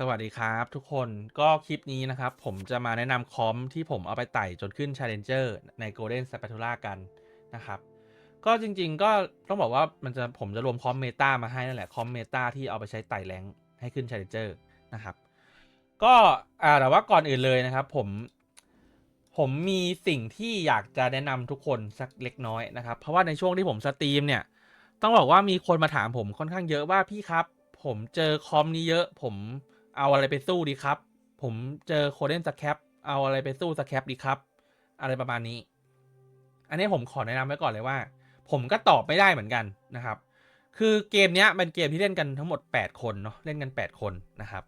สวัสดีครับทุกคนก็คลิปนี้นะครับ ผมจะมาแนะนำคอมที่ผมเอาไปไต่จนขึ้น Challenger ใน Golden Spatula กันนะครับ ก็จริงๆก็ต้องบอกว่ามันจะผมจะรวมคอมเมตามาให้นั่นแหละคอมเมตาที่เอาไปใช้ไต่แรงให้ขึ้น Challenger นะครับ ก็อ่าแต่ว่าก่อนอื่นเลยนะครับ ผมผมมีสิ่งที่อยากจะแนะนำทุกคนสักเล็กน้อยนะครับ เพราะว่าในช่วงที่ผมสตรีมเนี่ย ต้องบอกว่ามีคนมาถามผมค่อนข้างเยอะว่าพี่ครับ ผมเจอคอมนี้เยอะผม เอาอะไรไปสู้ดีครับ ผมเจอโคเดนสแคปเอาอะไรไปสู้สแคปดีครับ อะไรประมาณนี้ อันนี้ผมขอแนะนำไว้ก่อนเลยว่า ผมก็ตอบไม่ได้เหมือนกันนะครับ คือเกมนี้เป็นเกมที่เล่นกันทั้งหมด 8 คนเนาะเล่นกัน 8 คนนะครับ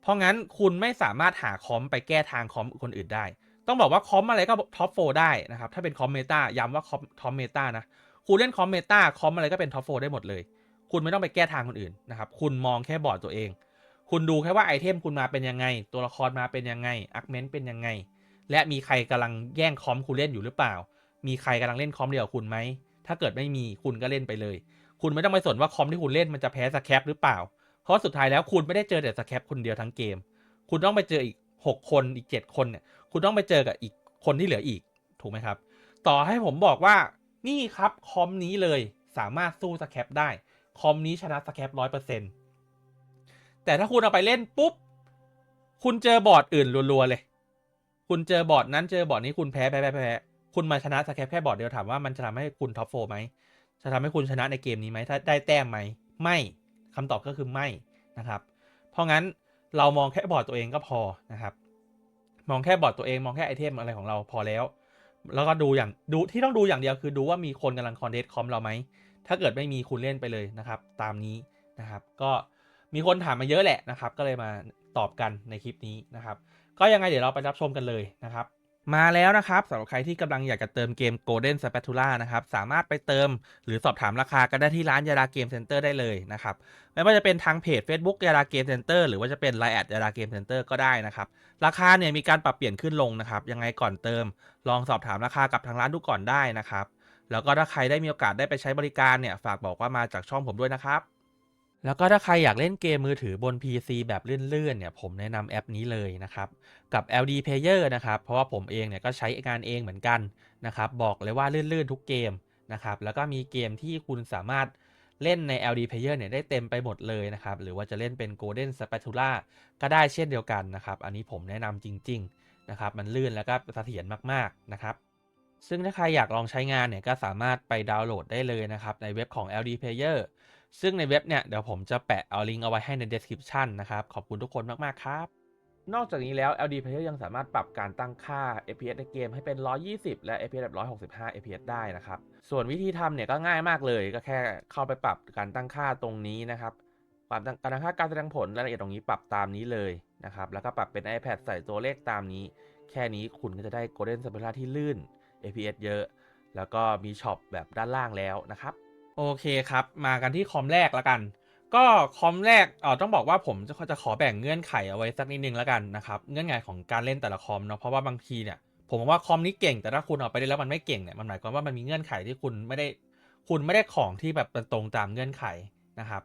เพราะงั้นคุณไม่สามารถหาคอมไปแก้ทางคอมคนอื่นได้ ต้องบอกว่าคอมอะไรก็ท็อปโฟได้นะครับ ถ้าเป็นคอมเมตาย้ำว่าคอมท็อปเมตานะคุณเล่นคอมเมตาคอมอะไรก็เป็นท็อปโฟได้หมดเลย คุณไม่ต้องไปแก้ทางคนอื่นนะครับ คุณมองแค่บอร์ดตัวเอง คุณดูแค่ว่าไอเทมคุณมาเป็นยังไง ตัวละครมาเป็นยังไงอาร์เมนต์เป็นยังไง และมีใครกำลังแย่งคอมคุณเล่นอยู่หรือเปล่า มีใครกำลังเล่นคอมเดียวกับคุณไหม ถ้าเกิดไม่มีคุณก็เล่นไปเลย คุณไม่ต้องไปสนว่าคอมที่คุณเล่นมันจะแพ้สแคปหรือเปล่า เพราะสุดท้ายแล้วคุณไม่ได้เจอแต่สแคปคนเดียวทั้งเกม คุณต้องไปเจออีก 6 คนอีก 7 คนเนี่ย คุณต้องไปเจอกับอีกคนที่เหลืออีก ถูกไหมครับ ต่อให้ผมบอกว่า นี่ครับคอมนี้เลย สามารถสู้สแคปได้ คอมนี้ชนะสแคปร้อยเปอร์เซ็นต์ แต่ถ้าคุณเอาไปเล่นปุ๊บ คุณเจอบอร์ดอื่นรัวๆเลย คุณเจอบอร์ดนั้นเจอบอร์ดนี้คุณแพ้แพ้แพ้แพ้คุณมาชนะสแคปแค่บอร์ดเดียวถามว่ามันจะทำให้คุณท็อปโฟไหมจะทำให้คุณชนะในเกมนี้ไหมถ้าได้แต้มไหมไม่คำตอบก็คือไม่นะครับ เพราะงั้นเรามองแค่บอร์ดตัวเองก็พอนะครับ มองแค่บอร์ดตัวเองมองแค่ไอเทมอะไรของเราพอแล้ว แล้วก็ดูอย่างดูที่ต้องดูอย่างเดียวคือดูว่ามีคนกำลังคอนเทสคอมเราไหมถ้าเกิดไม่มีคุณเล่นไปเลยนะครับ ตามนี้นะครับ ก็ มีคนถามมาเยอะแหละนะครับ ก็เลยมาตอบกันในคลิปนี้นะครับ ก็ยังไงเดี๋ยวเราไปรับชมกันเลยนะครับ มาแล้วนะครับสำหรับใครที่กำลังอยากจะเติมเกม Golden Spatula นะครับ สามารถไปเติมหรือสอบถามราคากันได้ที่ร้านยาดาเกมเซ็นเตอร์ได้เลยนะครับ ไม่ว่าจะเป็นทางเพจ Facebook ยาดาเกมเซ็นเตอร์หรือว่าจะเป็น Line แอดยาดาเกมเซ็นเตอร์ก็ได้นะครับ ราคาเนี่ยมีการปรับเปลี่ยนขึ้นลงนะครับ ยังไงก่อนเติม ลองสอบถามราคากับทางร้านดูก่อนได้นะครับ แล้วก็ถ้าใครได้มีโอกาสได้ไปใช้บริการเนี่ยฝากบอกว่ามาจากช่องผมด้วยนะครับ แล้วก็ถ้าใครอยากเล่นเกมมือถือบน PC แบบลื่นๆเนี่ยผมแนะนำแอปนี้เลยนะครับกับ LD Player นะครับเพราะว่าผมเองเนี่ยก็ใช้งานเองเหมือนกันนะครับบอกเลยว่าลื่นๆทุกเกมนะครับแล้วก็มีเกมที่คุณสามารถเล่นใน LD Player เนี่ยได้เต็มไปหมดเลยนะครับหรือว่าจะเล่นเป็น Golden Spatula ก็ได้เช่นเดียวกันนะครับอันนี้ผมแนะนำจริงๆนะครับมันลื่นแล้วก็เสถียรมากๆนะครับซึ่งถ้าใครอยากลองใช้งานเนี่ยก็สามารถไปดาวน์โหลดได้เลยนะครับในเว็บของ LD Player ซึ่งในเว็บเนี่ยเดี๋ยวผมจะแปะเอาลิงก์เอาไว้ให้ใน description นะครับ ขอบคุณทุกคนมาก ๆ ครับ นอกจากนี้แล้ว LD Player ยังสามารถปรับการตั้งค่า FPS ในเกมให้เป็น 120 และ FPS แบบ 165 FPS ได้นะครับ ส่วนวิธีทำเนี่ยก็ง่ายมากเลย ก็แค่เข้าไปปรับการตั้งค่าตรงนี้นะครับปรับการตั้งค่าการแสดงผลรายละเอียดตรงนี้ปรับตามนี้เลยนะครับ แล้วก็ปรับเป็น iPad ใส่ตัวเลขตามนี้ แค่นี้คุณก็จะได้ Golden Spatula ที่ลื่น FPS เยอะ แล้วก็มีช็อปแบบด้านล่างแล้วนะครับ โอเคครับ มากันที่คอมแรกแล้วกัน ก็คอมแรกเออต้องบอกว่าผมจะจะขอแบ่งเงื่อนไขเอาไว้สักนิดนึงแล้วกันนะครับเงื่อนไขของการเล่นแต่ละคอมเนาะเพราะว่าบางทีเนี่ยผมมองว่าคอมนี้เก่งแต่ถ้าคุณเอาไปเล่นแล้วมันไม่เก่งเนี่ยมันหมายความว่ามันมีเงื่อนไขที่คุณไม่ได้คุณไม่ได้ของที่แบบเป็นตรงตามเงื่อนไขนะครับ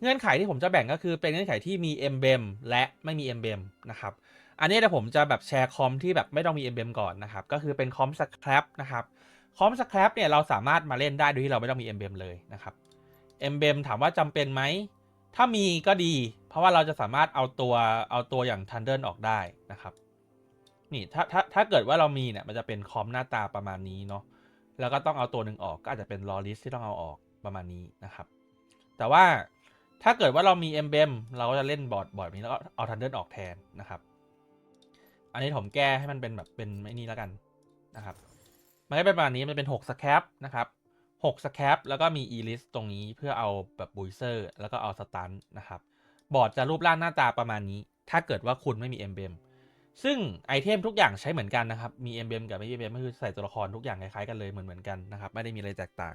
เงื่อนไขที่ผมจะแบ่งก็คือเป็นเงื่อนไขที่มี e m b l e m และไม่มี e m b l e m นะครับอันนี้เดี๋ยวผมจะแบบแชร์คอมที่แบบไม่ต้องมี e m b l e m ก่อนนะครับก็คือเป็นคอมสครับนะครับ คอมสครับเนี่ยเราสามารถมาเล่นได้โดยที่เราไม่ต้องมี e m b l e m เลยนะครับ e m b l e m ถามว่าจำเป็นไหม ถ้ามีก็ดี เพราะว่าเราจะสามารถเอาตัวเอาตัวอย่าง Thunder ออกได้นะครับ นี่ถ้าถ้าถ้าเกิดว่าเรามีเนี่ยมันจะเป็นคอมหน้าตาประมาณนี้เนาะแล้วก็ต้องเอาตัวหนึ่งออกก็อาจจะเป็นลอริสที่ต้องเอาออกประมาณนี้นะครับ แต่ว่าถ้าเกิดว่าเรามี e m b l e m เราก็จะเล่นบอร์ดบอร์ดนี้แล้วก็เอา Thunder ออกแทนนะครับ อันนี้ผมแก้ให้มันเป็นแบบเป็นไม่นี่แล้วกันนะครับ มันก็เป็นประมาณนี้มันเป็น6สแครปนะครับ6สแครปแล้วก็มี e l i s t ตรงนี้เพื่อเอาแบบบุยเซอร์แล้วก็เอาสตันนะครับ บอร์ดจะรูปร่างหน้าตาประมาณนี้ ถ้าเกิดว่าคุณไม่มี e m b l e m ซึ่งไอเทมทุกอย่างใช้เหมือนกันนะครับ มี e m b l e m กับไม่มี e m b l e m ก็คือใส่ตัวละครทุกอย่างคล้ายๆกันเลยเหมือนเหมือนกันนะครับ ไม่ได้มีอะไรแตกต่าง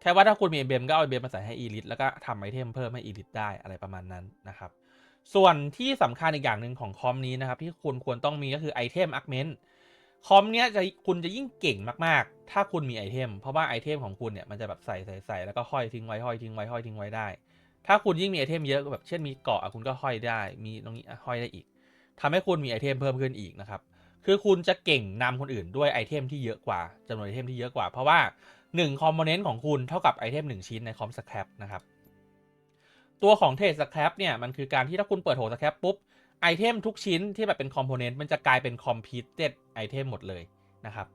แค่ว่าถ้าคุณมี e m b l e m ก็เอา e m b l e m มาใส่ให้ e l i s t แล้วก็ทำไอเทมเพิ่มให้ e l i s t ได้อะไรประมาณนั้นนะครับ ส่วนที่สำคัญอีกอย่างหนึ่งของคอมนี้นะครับที่คุณควรต้องมีก็คือไอเทมอาร์เมนต์ คอมเนี้ยจะคุณจะยิ่งเก่งมากๆ ถ้าคุณมีไอเทม เพราะว่าไอเทมของคุณเนี่ยมันจะแบบใส่ใส่ใส่แล้วก็ห้อยทิ้งไว้ห้อยทิ้งไว้ห้อยทิ้งไว้ได้ ถ้าคุณยิ่งมีไอเทมเยอะแบบเช่นมีเกาะคุณก็ห้อยได้ มีตรงนี้ห้อยได้อีกทำให้คุณมีไอเทมเพิ่มขึ้นอีกนะครับคือคุณจะเก่งนำคนอื่นด้วยไอเทมที่เยอะกว่าจำนวนไอเทมที่เยอะกว่า เพราะว่า1คอมโพเนนต์ของคุณเท่ากับไอเทม1ชิ้นในคอมสแครปนะครับตัวของเทรดสแครปเนี่ยมันคือการที่ถ้าคุณเปิดโถสแครปปุ๊บ ไอเทมทุกชิ้นที่แบบเป็นคอมโพเนนต์มันจะกลายเป็นคอมพิวเต็ดไอเทมหมดเลยนะครับ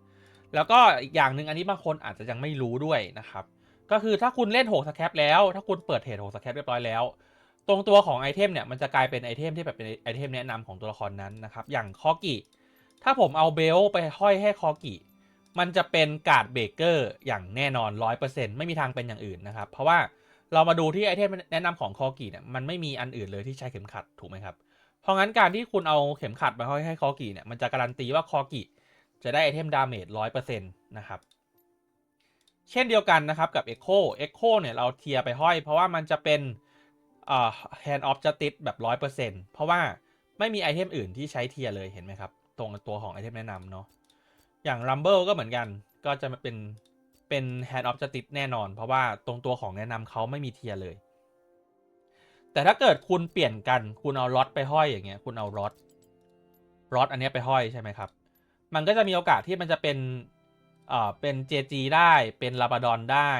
แล้วก็อีกอย่างหนึ่งอันนี้บางคนอาจจะยังไม่รู้ด้วยนะครับ ก็คือถ้าคุณเล่นโหกสแครปแล้ว ถ้าคุณเปิดเทรดโหกสแครปเรียบร้อยแล้ว ตรงตัวของไอเทมเนี่ยมันจะกลายเป็นไอเทมที่แบบเป็นไอเทมแนะนำของตัวละครนั้นนะครับ อย่างคอกิถ้าผมเอาเบลไปห้อยให้คอกิมันจะเป็นการ์ดเบเกอร์อย่างแน่นอน 100%ไม่มีทางเป็นอย่างอื่นนะครับ เพราะว่าเรามาดูที่ไอเทมแนะนำของคอกิเนี่ยมันไม่มีอันอื่นเลยที่ใช้เข็มขัดถูกไหมครับ เพราะงั้นการที่คุณเอาเข็มขัดมาห้อยให้คอกิเนี่ยมันจะการันตีว่าคอกิจะได้ไอเทมดาเมจ100%นต์นะครับ เช่นเดียวกันนะครับกับ Echo Echo เนี่ยเราเทียไปห้อย เพราะว่ามันจะเป็นเอ่อ Hand of Justice แบบ100%เพราะว่าไม่มีไอเทมอื่นที่ใช้เทียเลยเห็นไหมครับ ตรงตัวของไอเทมแนะนำเนาะอย่าง Rumble ก็เหมือนกันก็จะเป็นเป็น Hand of Justice แน่นอน เพราะว่าตรงตัวของแนะนำเขาไม่มีเทียเลย แต่ถ้าเกิดคุณเปลี่ยนกันคุณเอาล็อตไปห้อยอย่างเงี้ยคุณเอาล็อตล็อตอันนี้ไปห้อยใช่ไหมครับ มันก็จะมีโอกาสที่มันจะเป็นเอ่อเป็น JG ได้เป็นลาบาดอนได้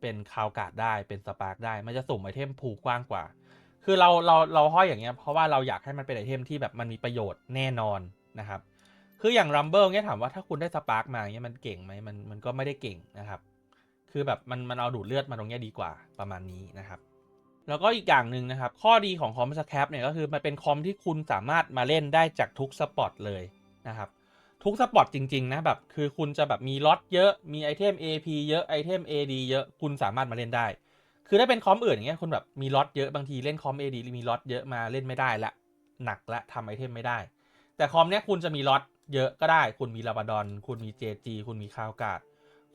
เป็นคาวกาดได้เป็นสปาร์กได้ มันจะสุ่มไอเทมผูกว้างกว่า คือเราเราเราห้อยอย่างเงี้ยเพราะว่าเราอยากให้มันเป็นไอเทมที่แบบมันมีประโยชน์แน่นอนนะครับคืออย่าง Rumble เงี้ยถามว่าถ้าคุณได้สปาร์กมาเงี้ยมันเก่งไหมมันมันก็ไม่ได้เก่งนะครับ คือแบบมันมันเอาดูดเลือดมาตรงเนี้ยดีกว่าประมาณนี้นะครับ แล้วก็อีกอย่างหนึ่งนะครับ ข้อดีของคอมสแครปเนี่ยก็คือมันเป็นคอมที่คุณสามารถมาเล่นได้จากทุกสปอตเลยนะครับ ทุกสปอตจริงๆนะแบบคือคุณจะแบบมีล็อตเยอะมีไอเทม AP เยอะไอเทม AD เยอะคุณสามารถมาเล่นได้ คือถ้าเป็นคอมอื่นอย่างเงี้ยคุณแบบมีล็อตเยอะบางทีเล่นคอม AD มีล็อตเยอะมาเล่นไม่ได้ละหนักละทำไอเทมไม่ได้ แต่คอมเนี้ยคุณจะมีล็อตเยอะก็ได้ คุณมีลาบาดอน คุณมี JG คุณมีคาวการ์ด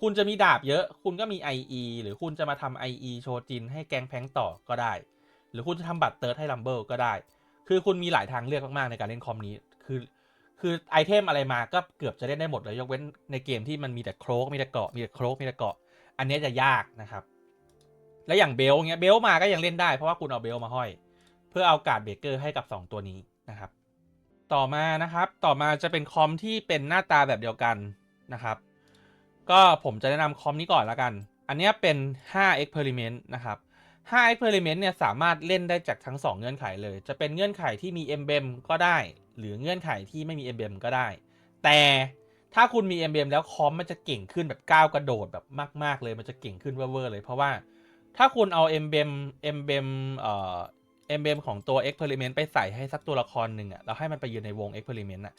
คุณจะมีดาบเยอะ คุณก็มี IE หรือคุณจะมาทำ IE โชจินให้แกงแพงต่อก็ได้ หรือคุณจะทำบัตรเติร์ดให้ลัมเบิลก็ได้ คือคุณมีหลายทางเลือกมากๆในการเล่นคอมนี้ คือคือไอเทมอะไรมาก็เกือบจะเล่นได้หมดเลยยกเว้นในเกมที่มันมีแต่โครกมีแต่เกาะมีแต่โครกมีแต่เกาะ อันนี้จะยากนะครับ และอย่างเบลเงี้ยเบลมาก็ยังเล่นได้เพราะว่าคุณเอาเบลมาห้อย เพื่อเอาการ์ดเบเกอร์ให้กับ 2 ตัวนี้นะครับ ต่อมานะครับต่อมาจะเป็นคอมที่เป็นหน้าตาแบบเดียวกันนะครับ ก็ผมจะแนะนำคอมนี้ก่อนละกัน อันนี้เป็น5 experiment นะครับ5 experiment เนี่ยสามารถเล่นได้จากทั้ง 2 เงื่อนไขเลย จะเป็นเงื่อนไขที่มี emblem ก็ได้ หรือเงื่อนไขที่ไม่มี emblem ก็ได้ แต่ถ้าคุณมี emblem แล้วคอมมันจะเก่งขึ้นแบบก้าวกระโดดแบบมาก ๆ เลย มันจะเก่งขึ้นเวอร์เลย เพราะว่าถ้าคุณเอา emblem emblem เอ่อ emblem ของตัว experiment ไปใส่ให้สักตัวละครหนึ่งอะแล้วให้มันไปยืนในวง experiment อะ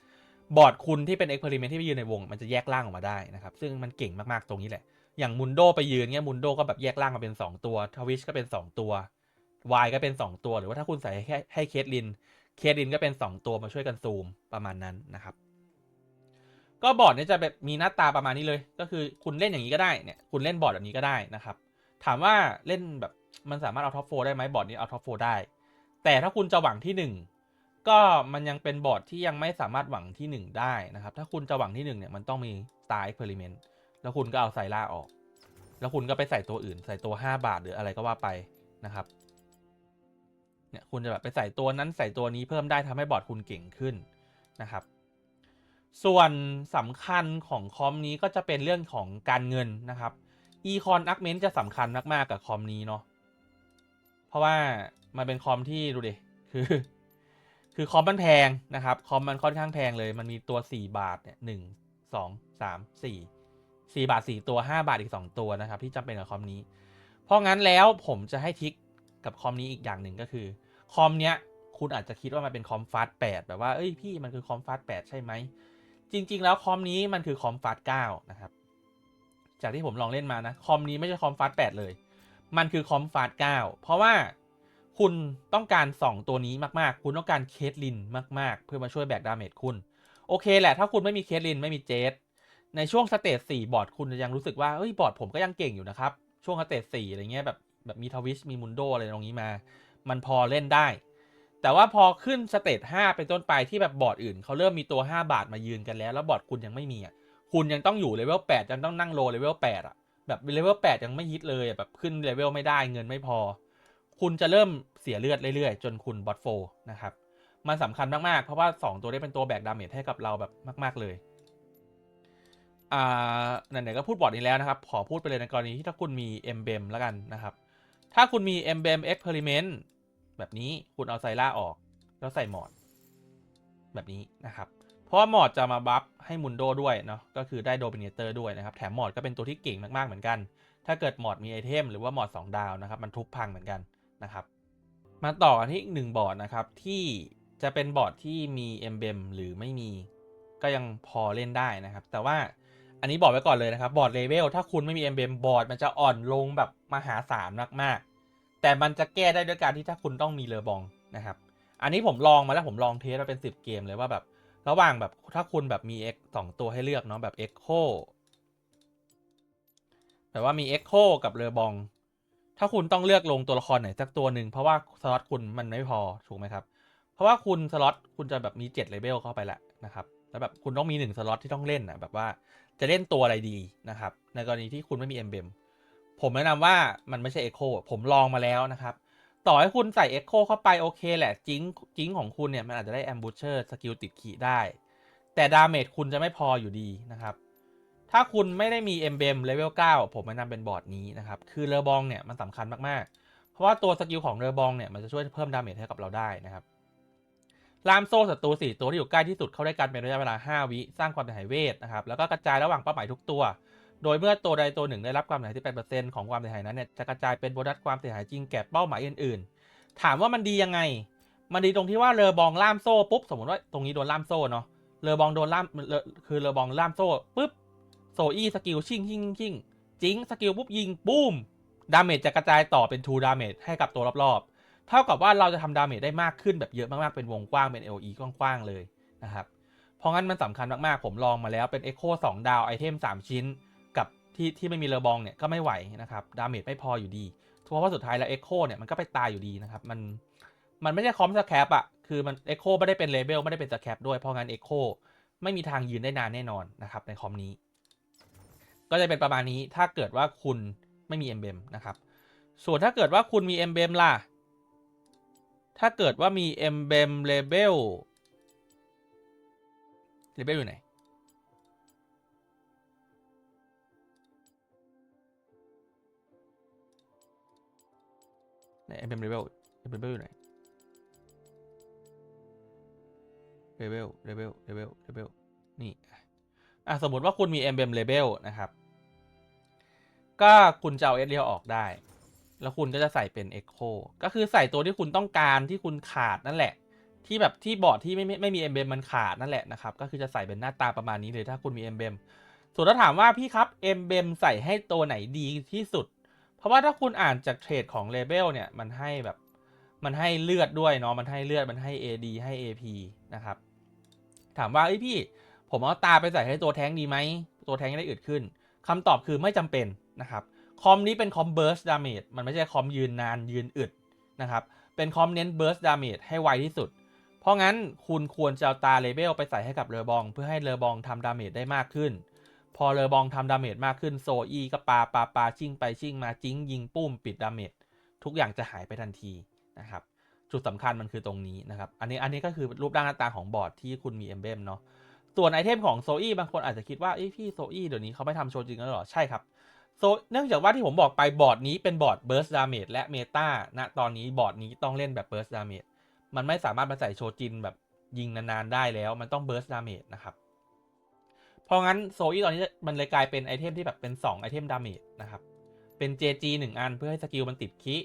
บอร์ดคุณที่เป็น experiment ที่ไปยืนในวง มันจะแยกร่างออกมาได้นะครับ ซึ่งมันเก่งมากๆตรงนี้แหละ อย่างมุนโดไปยืนเงี้ยมุนโดก็แบบแยกร่างมาเป็น 2 ตัวทวิชก็เป็น 2 ตัววายก็เป็น 2 ตัว หรือว่าถ้าคุณใส่ให้ให้เคทลิน เคทลินก็เป็น 2 ตัวมาช่วยกันซูมประมาณนั้นนะครับ ก็บอร์ดเนี้จะแบบมีหน้าตาประมาณนี้เลย ก็คือคุณเล่นอย่างนี้ก็ได้เนี่ยคุณเล่นบอร์ดแบบนี้ก็ได้นะครับ ถามว่าเล่นแบบมันสามารถเอาท็อปโฟได้ไหมบอร์ดนี้เอาท็อปโฟได้ แต่ถ้าคุณจะหวังที่ 1 ก็มันยังเป็นบอร์ดที่ยังไม่สามารถหวังที่ 1 ได้นะครับ ถ้าคุณจะหวังที่1เนี่ยมันต้องมีตาเอ็กเพร์ลิเมนต์แล้วคุณก็เอาไซล่าออก แล้วคุณก็ไปใส่ตัวอื่น ใส่ตัว 5 บาทหรืออะไรก็ว่าไปนะครับเนี่ยคุณจะแบบไปใส่ตัวนั้นใส่ตัวนี้เพิ่มได้ทำให้บอร์ดคุณเก่งขึ้นนะครับ ส่วนสำคัญของคอมนี้ก็จะเป็นเรื่องของการเงินนะครับ e c o n a r g m e n t จะสำคัญมากๆกับคอมนี้เนาะเพราะว่ามันเป็นคอมที่ดูดิคือ คือคอมมันแพงนะครับคอมมันค่อนข้างแพงเลยมันมีตัว 4 บาทเนี่ยหนึ่งสองสามสี่สี่บาทสี่ตัว5บาทอีก2ตัวนะครับ ที่จำเป็นกับคอมนี้ เพราะงั้นแล้วผมจะให้ทิกกับคอมนี้อีกอย่างหนึ่งก็คือคอมเนี้ยคุณอาจจะคิดว่ามันเป็นคอมฟาสแปดแบบว่าเอ้ยพี่มันคือคอมฟาสแปดใช่ไหมจริง ๆ แล้วคอมนี้มันคือคอมฟาสเก้านะครับ จากที่ผมลองเล่นมานะคอมนี้ไม่ใช่คอมฟาสแปดเลย มันคือคอมฟาสเก้าเพราะว่า คุณต้องการ 2 ตัวนี้มากๆ คุณต้องการเคทลินมากๆ เพื่อมาช่วยแบกดาเมจคุณ โอเคแหละ ถ้าคุณไม่มีเคทลินไม่มีเจสในช่วงสเตจสี่บอร์ดคุณจะยังรู้สึกว่าเอ้ยบอร์ดผมก็ยังเก่งอยู่นะครับ ช่วงสเตจสี่อะไรเงี้ยแบบแบบมีทวิชมีมุนโดอะไรตรงนี้มา มันพอเล่นได้ แต่ว่าพอขึ้นสเตจห้าเป็นต้นไปที่แบบบอร์ดอื่นเขาเริ่มมีตัว 5 บาทมายืนกันแล้ว แล้วบอร์ดคุณยังไม่มีอะคุณยังต้องอยู่เลเวลแปดยังต้องนั่งโลเลเวลแปดอะแบบเลเวลแปดยังไม่ฮิตเลยแบบขึ้นเลเวลไม่ได้เงินไม่พอ คุณจะเริ่มเสียเลือดเรื่อยๆ จนคุณบอสโฟนะครับ มันสำคัญมาก ๆ เพราะว่า 2 ตัวนี้เป็นตัวแบกดาเมจให้กับเราแบบมาก ๆ เลย อ่าไหนๆก็พูดบอร์ดนี้แล้วนะครับ ขอพูดไปเลยในกรณีที่ถ้าคุณมี m b e m แล้วกันนะครับ ถ้าคุณมี m b e m Experiment แบบนี้คุณเอาไซล่าออก แล้วใส่หมอด แบบนี้นะครับเพราะว่าหมอดจะมาบัฟให้มุนโดด้วยเนาะก็คือได้โดมิเนเตอร์ด้วยนะครับ แถมหมอดก็เป็นตัวที่เก่งมากๆเหมือนกัน ถ้าเกิดหมอดมีไอเทมหรือว่าหมอด2ดาวนะครับ มันทุบพังเหมือนกัน นะครับ มาต่อกันที่อีกหนึ่งบอร์ดนะครับที่จะเป็นบอร์ดที่มีเอมเบมหรือไม่มีก็ยังพอเล่นได้นะครับ แต่ว่าอันนี้บอกไว้ก่อนเลยนะครับบอร์ดเลเวลถ้าคุณไม่มีเอมเบมบอร์ดมันจะอ่อนลงแบบมหาศาลมากๆ แต่มันจะแก้ได้ด้วยการที่ถ้าคุณต้องมีเลอบองนะครับอันนี้ผมลองมาแล้วผมลองเทสมาเป็น 10 เกมเลยว่าแบบระหว่างแบบถ้าคุณแบบมี X สองตัวให้เลือกเนาะแบบ Echo แบบว่ามี Echo กับเลอบอง ถ้าคุณต้องเลือกลงตัวละครไหนสักตัวหนึ่งเพราะว่าสล็อตคุณมันไม่พอถูกไหมครับ เพราะว่าคุณสล็อตคุณจะแบบมี7เลเวลเข้าไปแล้วนะครับแล้วแบบคุณต้องมี1สล็อตที่ต้องเล่นนะแบบว่าจะเล่นตัวอะไรดีนะครับ ในกรณีที่คุณไม่มีเอมเบมผมแนะนำว่ามันไม่ใช่ Echo ผมลองมาแล้วนะครับ ต่อให้คุณใส่ Echo เข้าไปโอเคแหละจิงจิงของคุณเนี่ยมันอาจจะได้ Ambusher สกิลติดขีได้ แต่ดาเมจคุณจะไม่พออยู่ดีนะครับ ถ้าคุณไม่ได้มี e m b l e m Level 9ผมแนะนำเป็นบอร์ดนี้นะครับ คือเรือบองเนี่ยมันสำคัญมากๆ เพราะว่าตัวสกิลของเรือบองเนี่ยมันจะช่วยเพิ่มดาเมจให้กับเราได้นะครับล่ามโซ่ศัตรู4ตัวที่อยู่ใกล้ที่สุดเข้าได้กันเป็นระยะเวลา 5 วิ สร้างความเสียหายเวทนะครับ แล้วก็กระจายระหว่างเป้าหมายทุกตัว โดยเมื่อตัวใดตัวหนึ่งได้รับความเสียหายที่8%ของความเสียหายนั้นเนี่ยจะกระจายเป็นโบนัสความเสียหายจริงแก่เป้าหมายอื่น ๆ ถามว่ามันดียังไง มันดีตรงที่ว่าเรือบองล่ามโซ่ปุ๊บสมมติว่าตรงนี้โดนล่ามโซ่เนาะเรือบองโดนล่ามคือเรือบองล่ามโซ่ปุ๊บ โซอี้สกิลชิงชิงชิงจิงสกิลปุ๊บยิงปุ้มดาเมจจะกระจายต่อเป็น2ดาเมจให้กับตัวรอบๆ เท่ากับว่าเราจะทำดาเมจได้มากขึ้นแบบเยอะมากๆ เป็นวงกว้างเป็น LE กว้างๆเลยนะครับ เพราะงั้นมันสำคัญมากๆ ผมลองมาแล้วเป็น Echo 2 ดาวไอเทม 3 ชิ้น กับที่ที่ไม่มีเรือบองเนี่ยก็ไม่ไหวนะครับดาเมจไม่พออยู่ดีเพราะว่าสุดท้ายแล้ว Echo เนี่ยมันก็ไปตายอยู่ดีนะครับมันมันไม่ใช่คอมสแคปอะคือมัน Echo ไม่ได้เป็นเลเบลไม่ได้เป็นสแคปด้วยเพราะงั้น Echo ไม่มีทางยืนได้นานแน่นอนนะครับในคอมนี้ ก็จะเป็นประมาณนี้ถ้าเกิดว่าคุณไม่มีเอ็มเบมนะครับ ส่วนถ้าเกิดว่าคุณมีเอ็มเบมล่ะ ถ้าเกิดว่ามีเอ็มเบมเลเบลเลเบลอยู่ไหนไหนเอ็มเบมเลเบลเอมเบมเลเบลอยู่ไหนเลเบลเลเบลเลเบลเลเบลนี่ อะสมมติว่าคุณมี emblem label นะครับ ก็คุณจะเอา s อ l ออกได้ แล้วคุณก็จะใส่เป็น echo ก็คือใส่ตัวที่คุณต้องการที่คุณขาดนั่นแหละ ที่แบบที่บอร์ดที่ไม่ไม่ไม่มี emblem มันขาดนั่นแหละนะครับ ก็คือจะใส่เป็นหน้าตาประมาณนี้เลยถ้าคุณมี emblem ส่วนถ้าถามว่าพี่ครับ emblem ใส่ให้ตัวไหนดีที่สุด เพราะว่าถ้าคุณอ่านจากเทรดของ label เนี่ยมันให้แบบมันให้เลือดด้วยเนาะมันให้เลือดมันให้ AD ให้ AP นะครับ ถามว่าเอ้พี่ ผมเอาตาไปใส่ให้ตัวแท้งดีไหม ตัวแท้งได้อึดขึ้นคำตอบคือไม่จำเป็นนะครับ คอมนี้เป็นคอมเบิร์สดาเมจมันไม่ใช่คอมยืนนานยืนอึดนะครับ เป็นคอมเน้นเบิร์สดาเมจให้ไวที่สุด เพราะงั้นคุณควรจะเอาตาเลเบลไปใส่ให้กับเรือบอง เพื่อให้เรือบองทำดาเมจได้มากขึ้น พอเรือบองทำดาเมจมากขึ้นโซอีก็ปาปาปาชิ่งไปชิ่งมาจิ้งยิงปุ้มปิดดาเมจทุกอย่างจะหายไปทันทีนะครับจุดสำคัญมันคือตรงนี้นะครับ อันนี้อันนี้ก็คือรูปร่างหน้าตาของบอร์ดที่คุณมีเอมเบมเนาะ ส่วนไอเทมของโซอี้บางคนอาจจะคิดว่าเอ้พี่โซอี้เดี๋ยวนี้เขาไม่ทำโชว์จริงแล้วหรอ ใช่ครับโซเนื่องจากว่าที่ผมบอกไปบอร์ดนี้เป็นบอร์ดเบิร์สดาเมจและเมตาณตอนนี้บอร์ดนี้ต้องเล่นแบบเบิร์สดาเมจมันไม่สามารถมาใส่โชจินแบบยิงนานๆได้แล้วมันต้องเบิร์สดาเมจนะครับ เพราะงั้นโซอี้ตอนนี้มันเลยกลายเป็นไอเทมที่แบบเป็น 2 ไอเทมดาเมจนะครับ เป็น JG 1 อันเพื่อให้สกิลมันติดคิ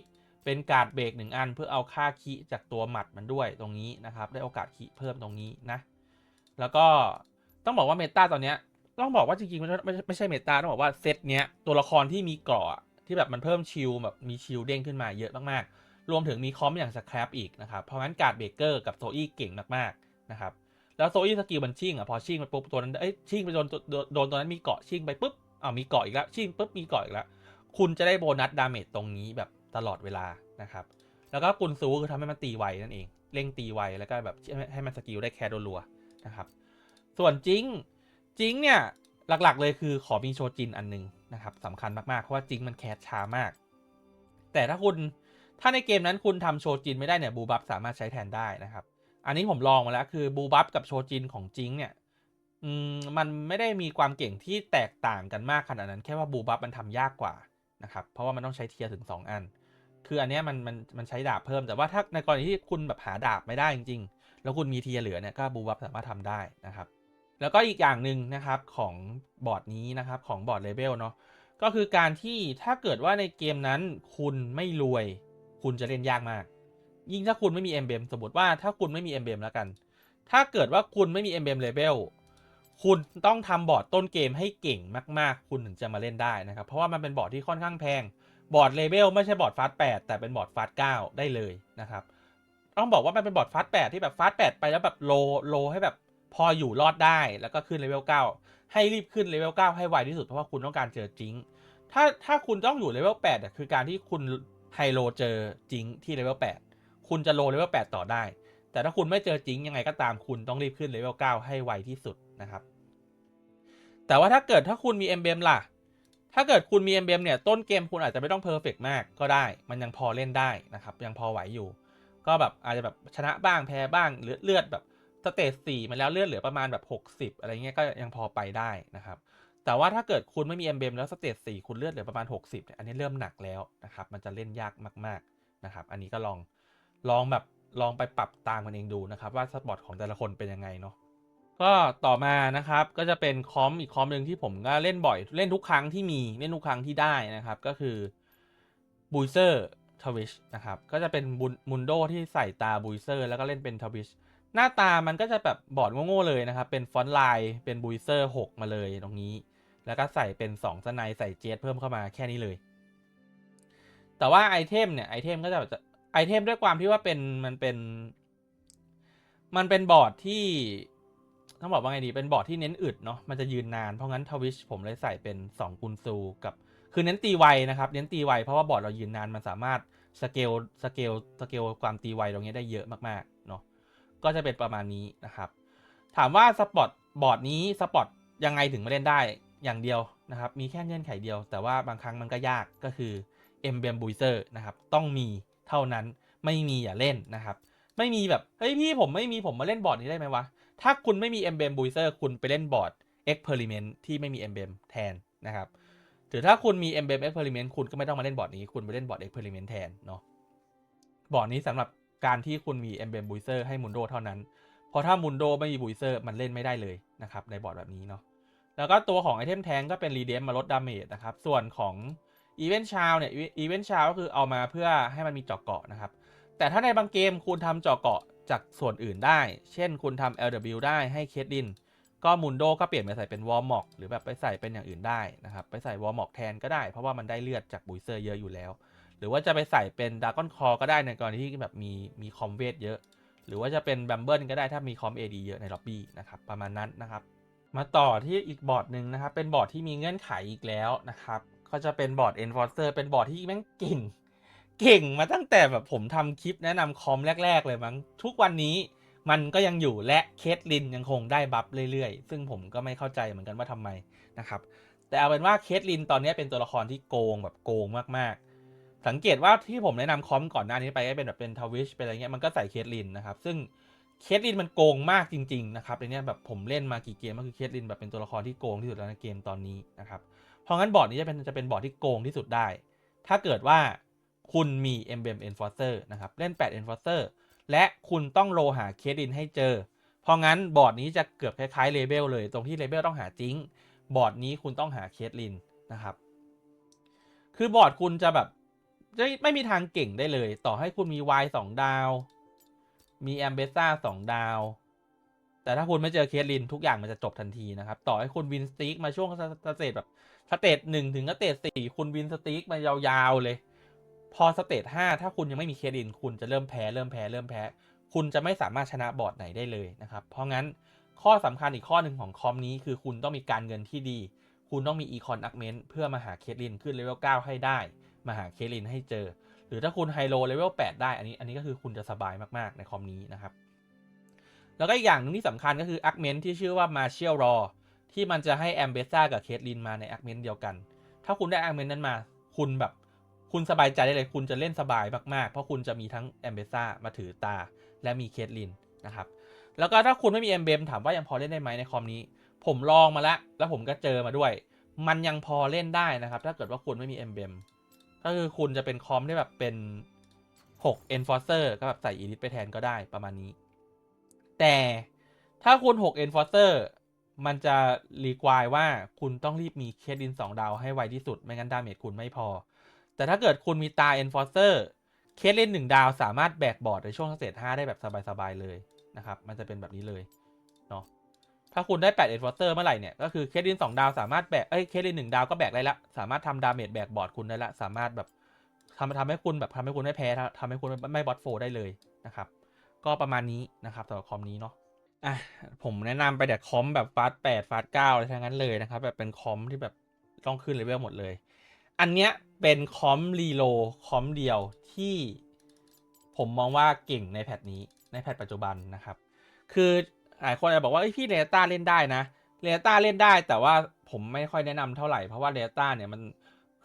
เป็นการ์ดเบรกหนึ่งอันเพื่อเอาค่าคิจากตัวหมัดมันด้วยตรงนี้นะครับ ได้โอกาสคิเพิ่มตรงนี้นะ แล้วก็ต้องบอกว่าเมตาตอนเนี้ยต้องบอกว่าจริงๆมันไม่ไม่ใช่เมตาต้องบอกว่าเซตเนี้ยตัวละครที่มีเกราะที่แบบมันเพิ่มชิลแบบมีชิลเด้งขึ้นมาเยอะมากๆ รวมถึงมีคอมอย่างสครับอีกนะครับ เพราะงั้นการ์ดเบเกอร์กับโซอี้เก่งมากๆนะครับ แล้วโซอี้สกิลมันชิ่งอะพอชิ่งไปปุ๊บตัวนั้นเอ้ยชิ่งไปโดนโดนตัวนั้นมีเกาะชิ่งไปปุ๊บอ้าวมีเกาะอีกแล้วชิ่งปุ๊บมีเกาะอีกแล้วคุณจะได้โบนัสดาเมจตรงนี้แบบตลอดเวลานะครับ แล้วก็กุนซูคือทำให้มันตีไวนั่นเอง เร่งตีไวแล้วก็แบบให้มันสกิลได้แคร์รัว นะครับ ส่วนจิงจิงเนี่ยหลักๆ เลยคือขอมีโชจินอันหนึงนะครับสำคัญมากๆ เพราะว่าจิงมันแคสช้ามาก แต่ถ้าคุณถ้าในเกมนั้นคุณทำโชจินไม่ได้เนี่ยบูบัฟสามารถใช้แทนได้นะครับ อันนี้ผมลองมาแล้วคือบูบัฟกับโชจินของจิงเนี่ยมมันไม่ได้มีความเก่งที่แตกต่างกันมากขนาดนั้นแค่ว่าบูบัฟมันทำยากกว่านะครับเพราะว่ามันต้องใช้เทียร์ถึง 2 อัน คืออันนี้มันมันมันใช้ดาบเพิ่มแต่ว่าถ้าในกรณีที่คุณแบบหาดาบไม่ได้จริงๆ แล้วคุณมีเทียเหลือเนี่ยก็บูบัฟสามารถทำได้นะครับ แล้วก็อีกอย่างหนึ่งนะครับของบอร์ดนี้นะครับของบอร์ดเลเวลเนาะก็คือการที่ถ้าเกิดว่าในเกมนั้นคุณไม่รวย คุณจะเล่นยากมาก ยิ่งถ้าคุณไม่มีเอมเบมสมมติว่าถ้าคุณไม่มีเอมเบมแล้วกัน ถ้าเกิดว่าคุณไม่มีเอมเบมเลเวลคุณต้องทำบอร์ดต้นเกมให้เก่งมากๆ คุณถึงจะมาเล่นได้นะครับ เพราะว่ามันเป็นบอร์ดที่ค่อนข้างแพง บอร์ดเลเวลไม่ใช่บอร์ดฟาสแปดแต่เป็นบอร์ดฟาสเก้าได้เลยนะครับ ต้องบอกว่ามันเป็นบอร์ดฟาสแปดที่แบบฟาสแปดไปแล้วแบบโลโลให้แบบพออยู่รอดได้แล้วก็ขึ้นเลเวลเก้าให้รีบขึ้นเลเวลเก้าให้ไวที่สุดเพราะว่าคุณต้องการเจอจิงถ้าถ้าคุณต้องอยู่เลเวล8เนี่ยคือการที่คุณไฮโลเจอจิงที่เลเวล8คุณจะโลเลเวล8ต่อได้ แต่ถ้าคุณไม่เจอจิงยังไงก็ตามคุณต้องรีบขึ้นเลเวล9ให้ไวที่สุดนะครับแต่ว่าถ้าเกิดถ้าคุณมีเอ็มเบมล่ะ ถ้าเกิดคุณมีเอ็มเบมเนี่ยต้นเกมคุณอาจจะไม่ต้องเพอร์เฟกมากก็ได้ มันยังพอเล่นได้นะครับ ยังพอไหวอยู่ ก็แบบอาจจะแบบชนะบ้างแพ้บ้างหรือเลือดแบบสเตจสี่มาแล้วเลือดเหลือประมาณแบบ 60 อะไรเงี้ยก็ยังพอไปได้นะครับ แต่ว่าถ้าเกิดคุณไม่มีเอ็มเบมแล้วสเตจสี่คุณเลือดเหลือประมาณ 60เนี่ยอันนี้เริ่มหนักแล้วนะครับ มันจะเล่นยากมากๆนะครับ อันนี้ก็ลองลองแบบลองไปปรับตามกันเองดูนะครับว่าสปอร์ตของแต่ละคนเป็นยังไงเนาะก็ต่อมานะครับก็จะเป็นคอมอีกคอมหนึ่งที่ผมก็เล่นบ่อย เล่นทุกครั้งที่มีเล่นทุกครั้งที่ได้นะครับ ก็คือบูเซอร์ ทวิชนะครับ ก็จะเป็นมุนโดที่ใส่ตาบูเซอร์ แล้วก็เล่นเป็นทวิชหน้าตามันก็จะแบบบอร์ดโง่ๆเลยนะครับ เป็นฟอนต์ไลน์เป็นบูเซอร์ 6 มาเลยตรงนี้ แล้วก็ใส่เป็น 2 สไนใส่เจตเพิ่มเข้ามาแค่นี้เลย แต่ว่าไอเทมเนี่ยไอเทมก็จะจะไอเทมด้วยความที่ว่าเป็นมันเป็น มันเป็นบอร์ดที่ต้องบอกว่าไงดีเป็นบอร์ดที่เน้นอึดเนาะมันจะยืนนานเพราะงั้นทวิชผมเลยใส่เป็น2กุนซูกับ คือเน้นตีไวนะครับ เน้นตีไวเพราะว่าบอร์ดเรายืนนานมันสามารถสเกลสเกลสเกลความตีไวตรงนี้ได้เยอะมากๆเนาะก็จะเป็นประมาณนี้นะครับ ถามว่าสปอร์ตบอร์ดนี้สปอร์ตยังไงถึงมาเล่นได้อย่างเดียวนะครับ มีแค่เงื่อนไขเดียว แต่ว่าบางครั้งมันก็ยากก็คือเอ็มเบมบูเซอร์นะครับ ต้องมีเท่านั้นไม่มีอย่าเล่นนะครับ ไม่มีแบบ เฮ้ยพี่ผมไม่มีผมมาเล่นบอร์ดนี้ได้ไหมวะ ถ้าคุณไม่มี e m b l e m Booster คุณไปเล่นบอร์ด Experiment ที่ไม่มี e m b l e m แทนนะครับ หรือถ้าคุณมี m b m Experiment คุณก็ไม่ต้องมาเล่นบอร์ดนี้ คุณไปเล่นบอร์ด Experiment แทนเนาะ บอร์ดนี้สำหรับการที่คุณมี m b m Booster ให้มุนโดเท่านั้น เพราะถ้ามุนโดไม่มี Booster มันเล่นไม่ได้เลยนะครับในบอร์ดแบบนี้เนาะ แล้วก็ตัวของไอเทมแทงก็เป็น Redeem มาลดดาเมจนะครับ ส่วนของ Event c h a r เนี่ย Event c h a r ก็คือเอามาเพื่อให้มันมีเจาะเกาะนะครับ แต่ถ้าในบางเกมคุณทำเจาะเกาะจากส่วนอื่นได้ เช่น คุณทำ LW ได้ให้เคสดิน ก็มุนโดก็เปลี่ยนไปใส่เป็นวอลม็อกหรือแบบไปใส่เป็นอย่างอื่นได้นะครับ ไปใส่วอลม็อกแทนก็ได้ เพราะว่ามันได้เลือดจากบุยเซอร์เยอะอยู่แล้ว หรือว่าจะไปใส่เป็นดากอนคอก็ได้ในกรณีที่แบบมีมีคอมเวทเยอะ หรือว่าจะเป็นแบมเบิลก็ได้ถ้ามีคอม AD เยอะในล็อบบี้นะครับประมาณนั้นนะครับ มาต่อที่อีกบอร์ดหนึ่งนะครับ เป็นบอร์ดที่มีเงื่อนไขอีกแล้วนะครับ ก็จะเป็นบอร์ด Enforcer เป็นบอร์ดที่แม่งเก่ง เก่งมาตั้งแต่แบบผมทำคลิปแนะนำคอมแรก ๆ เลยมั้งทุกวันนี้ มันก็ยังอยู่และเคทลินยังคงได้บัฟเรื่อยๆ ซึ่งผมก็ไม่เข้าใจเหมือนกันว่าทำไมนะครับ แต่เอาเป็นว่าเคทลินตอนนี้เป็นตัวละครที่โกงแบบโกงมากๆ สังเกตว่าที่ผมแนะนำคอมก่อนหน้านี้ไปก็เป็นแบบเป็นทวิชเป็นอะไรเงี้ยมันก็ใส่เคทลินนะครับ ซึ่งเคทลินมันโกงมากจริงๆนะครับในเนี้ยแบบผมเล่นมากี่เกมก็คือเคทลินแบบเป็นตัวละครที่โกงที่สุดแล้วในเกมตอนนี้นะครับเพราะงั้นบอร์ดนี้จะเป็นจะเป็นบอร์ดที่โกงที่สุดได้ ถ้าเกิดว่าคุณมี Emblem Enforcer นะครับ เล่น 8 Enforcer และคุณต้องโลหาเคสดินให้เจอ เพราะงั้นบอร์ดนี้จะเกือบคล้ายๆเลเบลเลย ตรงที่เลเบลต้องหาจิงบอร์ดนี้คุณต้องหาเคสลินนะครับ คือบอร์ดคุณจะแบบไม่มีทางเก่งได้เลย ต่อให้คุณมี Y 2 ดาว มีแอมเบซ่า2ดาว แต่ถ้าคุณไม่เจอเคสลินทุกอย่างมันจะจบทันทีนะครับ ต่อให้คุณวินสติ๊กมาช่วงสเตจแบบสเตจหนึ่งถึงสเตจสี่คุณวินสติ๊กมายาวๆเลย พอสเตจห้าถ้าคุณยังไม่มีเครดินคุณจะเริ่มแพ้เริ่มแพ้เริ่มแพ้ คุณจะไม่สามารถชนะบอร์ดไหนได้เลยนะครับ เพราะงั้นข้อสำคัญอีกข้อหนึ่งของคอมนี้คือคุณต้องมีการเงินที่ดี คุณต้องมีอีคอนอักเมนต์เพื่อมาหาเคสลินขึ้นเลเวล9ให้ได้ มาหาเคสลินให้เจอ หรือถ้าคุณไฮโลเลเวล8ได้ อันนี้ อันนี้ก็คือคุณจะสบายมาก ๆ ในคอมนี้นะครับ แล้วก็อีกอย่างหนึงที่สำคัญก็คืออักเมนต์ที่ชื่อว่ามาเชียลรอที่มันจะให้แอมเบซ่ากับเคสลินมาในอักเมนต์เดียวกัน ถ้าคุณได้อักเมนต์นั้นมา คุณแบบ คุณสบายใจได้เลยคุณจะเล่นสบายมากๆ เพราะคุณจะมีทั้งแอมเบซ่ามาถือตา และมีเคทลินนะครับ แล้วก็ถ้าคุณไม่มีเอมเบมถามว่ายังพอเล่นได้ไหมในคอมนี้ ผมลองมาแล้วแล้วผมก็เจอมาด้วย มันยังพอเล่นได้นะครับ ถ้าเกิดว่าคุณไม่มีเอมเบมก็คือคุณจะเป็นคอมที่แบบเป็น6 Enforcer ก็แบบใส่ Elite ไปแทนก็ได้ประมาณนี้ แต่ถ้าคุณ6 Enforcer มันจะรีควายว่าคุณต้องรีบมีเคสดิน 2 ดาวให้ไวที่สุด ไม่งั้นดาเมจคุณไม่พอ แต่ถ้าเกิดคุณมีตา Enforcer เคสเลนหนึ่งดาวสามารถแบกบอร์ดในช่วงสเตจ5ได้แบบสบายๆเลยนะครับ มันจะเป็นแบบนี้เลยเนาะ ถ้าคุณได้ 8 Enforcer เมื่อไหร่เนี่ย ก็คือเคสดิน2ดาวสามารถแบก เอ้ย เคสดิน1ดาวก็แบกได้ละ สามารถทำดาเมจแบกบอร์ดคุณได้ละ สามารถแบบทำทำให้คุณแบบทำให้คุณไม่แพ้ทำให้คุณไม่ไม่บอสโฟได้เลยนะครับ ก็ประมาณนี้นะครับสำหรับคอมนี้เนาะ อะ ผมแนะนำไปแต่คอมแบบฟาสแปดฟาสเก้าอะไรทั้งนั้นเลยนะครับ แบบเป็นคอมที่แบบต้องขึ้นเลเวลหมดเลย อันเนี้ยเป็นคอมรีโลคอมเดียวที่ผมมองว่าเก่งในแพทนี้ในแพทปัจจุบันนะครับ คือหลายคนอาจจะบอกว่าพี่เรต้าเล่นได้นะเรต้าเล่นได้ แต่ว่าผมไม่ค่อยแนะนำเท่าไหร่เพราะว่าเรต้าเนี่ยมัน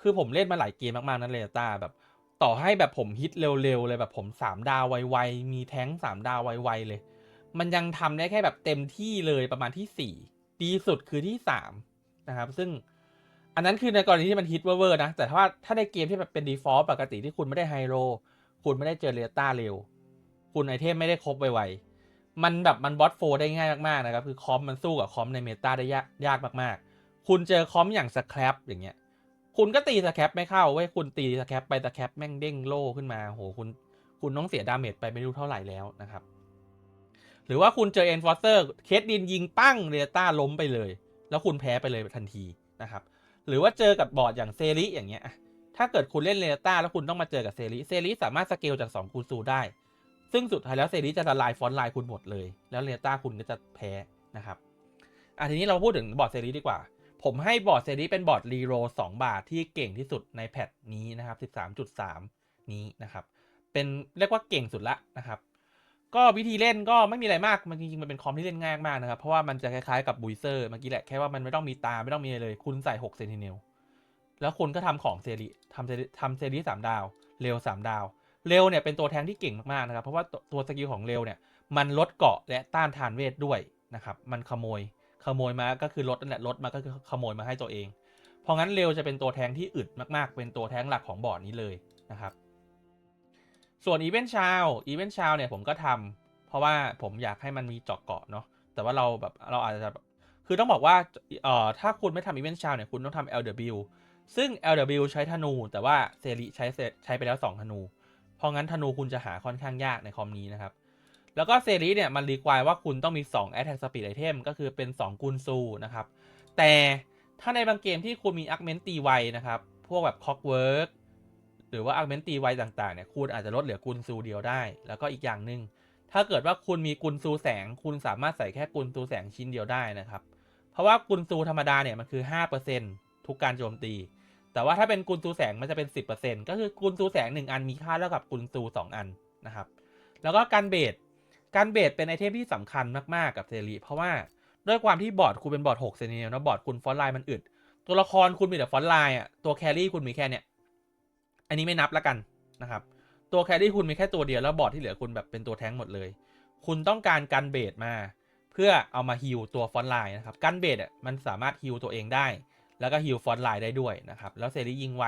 คือผมเล่นมาหลายเกมมากๆนะเรต้าแบบต่อให้แบบผมฮิตเร็วๆเลยแบบผม 3 ดาวไวๆมีแท้ง 3 ดาวไวๆเลย มันยังทำได้แค่แบบเต็มที่เลยประมาณที่ 4 ดีสุดคือที่ 3 นะครับ ซึ่ง อันนั้นคือในกรณีที่มันฮิตเวอร์นะ แต่ถ้าว่าถ้าในเกมที่แบบเป็น default ปกติที่คุณไม่ได้ไฮโลคุณไม่ได้เจอเรต้าเร็ว คุณไอเทมไม่ได้ครบไวๆมันแบบมันบอสโฟได้ง่ายมากๆนะครับ คือคอมมันสู้กับคอมในเมตาได้ยากยากมากๆ คุณเจอคอมอย่างสครับอย่างเงี้ย คุณก็ตีสแครปไม่เข้าเว้ย คุณตีสแครปไปสแครปแม่งเด้งโล่ขึ้นมาโหคุณ คุณต้องเสียดาเมจไปไม่รู้เท่าไหร่แล้วนะครับ หรือว่าคุณเจอเอนฟอร์เซอร์เคสดินยิงปั้งเรต้าล้มไปเลย แล้วคุณแพ้ไปเลยทันทีนะครับ หรือว่าเจอกับบอร์ดอย่างเซริอย่างเงี้ยถ้าเกิดคุณเล่นเรต้าแล้วคุณต้องมาเจอกับเซริเซริสามารถสเกลจาก2คูณซูได้ ซึ่งสุดท้ายแล้วเซริจะละลายฟอนต์ไลน์คุณหมดเลย แล้วเรต้าคุณก็จะแพ้นะครับอะทีนี้เราพูดถึงบอร์ดเซริดีกว่า ผมให้บอร์ดเซรีเป็นบอร์ดรีโร2บาทที่เก่งที่สุดในแพทนี้นะครับ13.3 นี้นะครับเป็นเรียกว่าเก่งสุดละนะครับ ก็วิธีเล่นก็ไม่มีอะไรมาก มันจริงๆ มันเป็นคอมที่เล่นง่ายมากนะครับ เพราะว่ามันจะคล้ายๆกับบุยเซอร์เมื่อกี้แหละ แค่ว่ามันไม่ต้องมีตาไม่ต้องมีอะไรเลย คุณใส่6เซนติเนล แล้วคุณก็ทำของเซรีทำเซรีทำเซรีสามดาว เร็ว3ดาว เร็วเนี่ยเป็นตัวแทงที่เก่งมากๆนะครับ เพราะว่าตัวสกิลของเร็วเนี่ยมันลดเกาะและต้านทานเวทด้วยนะครับ มันขโมย ขโมยมาก็คือลดนั่นแหละลดมาก็คือขโมยมาให้ตัวเอง เพราะงั้นเร็วจะเป็นตัวแทงที่อึดมากๆ เป็นตัวแทงหลักของบอร์ดนี้เลยนะครับ ส่วนอีเวนต์ชาวอีเวนต์ชาวเนี่ยผมก็ทำเพราะว่าผมอยากให้มันมีเจาะเกาะเนาะแต่ว่าเราแบบเราอาจจะคือต้องบอกว่าเอ่อถ้าคุณไม่ทำอีเวนต์ชาวเนี่ยคุณต้องทำ LW ซึ่ง LW ใช้ธนู แต่ว่าเซริใช้ใช้ไปแล้ว 2 ธนู เพราะงั้นธนูคุณจะหาค่อนข้างยากในคอมนี้นะครับ แล้วก็เซรีเนี่ยมันรีควายว่าคุณต้องมี 2 Attack Speed Item ก็คือเป็น 2 กุนซูนะครับ แต่ถ้าในบางเกมที่คุณมีอาร์เมนตีไวนะครับ พวกแบบ Clockwork หรือว่าอาร์เมนตีไวต่างๆเนี่ยคุณอาจจะลดเหลือกุนซูเดียวได้ แล้วก็อีกอย่างหนึ่งถ้าเกิดว่าคุณมีกุนซูแสง คุณสามารถใส่แค่กุนซูแสงชิ้นเดียวได้นะครับ เพราะว่ากุนซูธรรมดาเนี่ยมันคือ 5%ทุกการโจมตี แต่ว่าถ้าเป็นกุนซูแสงมันจะเป็น 10%ก็คือกุนซูแสง 1 อันมีค่าเท่ากับกุนซู 2 อันนะครับ แล้วก็การเบสการเบสเป็นไอเทมที่สำคัญมากๆกับเซรีเพราะว่าด้วยความที่บอร์ดคุณเป็นบอร์ด6เซนเนลนะบอร์ดคุณฟอนต์ไลน์มันอึด ตัวละครคุณมีแต่ฟอนต์ไลน์อะตัวแครี่คุณมีแค่เนี้ย อันนี้ไม่นับละกันนะครับ ตัวแครี่คุณมีแค่ตัวเดียวแล้วบอร์ดที่เหลือคุณแบบเป็นตัวแท้งหมดเลย คุณต้องการการเบสมา เพื่อเอามาฮิลตัวฟอนไลน์นะครับการเบสอะมันสามารถฮิลตัวเองได้ แล้วก็ฮิลฟอนไลน์ได้ด้วยนะครับแล้วเซรียิงไว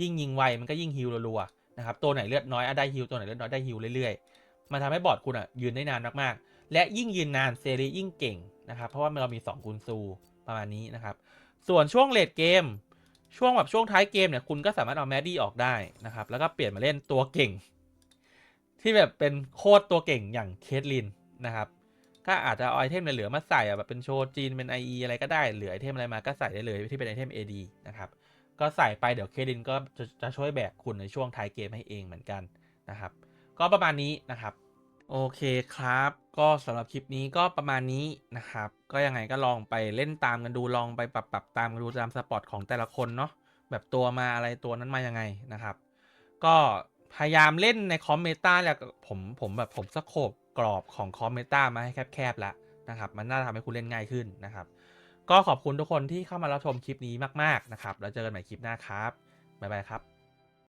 ยิ่งยิงไวมันก็ยิ่งฮิลรัวๆนะครับตัวไหนเลือดน้อยอะได้ฮิลตัวไหนเลือดน้อยได้ฮิลเรื่อยๆ มันทำให้บอร์ดคุณอะยืนได้นานมากๆ และยิ่งยืนนานเซรียิ่งเก่งนะครับเพราะว่าเรามี2กุนซูประมาณนี้นะครับส่วนช่วงเลดเกม ช่วงแบบช่วงท้ายเกมเนี่ยคุณก็สามารถเอาแมดดี้ออกได้นะครับ แล้วก็เปลี่ยนมาเล่นตัวเก่ง ที่แบบเป็นโคตรตัวเก่งอย่างเคทลินนะครับก็อาจจะเอาไอเทมเหลือมาใส่แบบเป็นโชจีนเป็น IE อะไรก็ได้เหลือไอเทมอะไรมาก็ใส่ได้เลยที่เป็นไอเทม AD นะครับก็ใส่ไปเดี๋ยวเคทลินก็จะจะช่วยแบกคุณในช่วงท้ายเกมให้เองเหมือนกันนะครับ ก็ประมาณนี้นะครับ โอเคครับ ก็สำหรับคลิปนี้ก็ประมาณนี้นะครับ ก็ยังไงก็ลองไปเล่นตามกันดูลองไปปรับปรับตามกันดูตามสปอตของแต่ละคนเนาะแบบตัวมาอะไรตัวนั้นมายังไงนะครับ ก็พยายามเล่นในคอมเมตาแล้วผมผมแบบผมสโคบกรอบของคอมเมตามาให้แคบๆแล้วนะครับ มันน่าทำให้คุณเล่นง่ายขึ้นนะครับ ก็ขอบคุณทุกคนที่เข้ามารับชมคลิปนี้มากๆนะครับ แล้วเจอกันใหม่คลิปหน้าครับบ๊ายบายครับ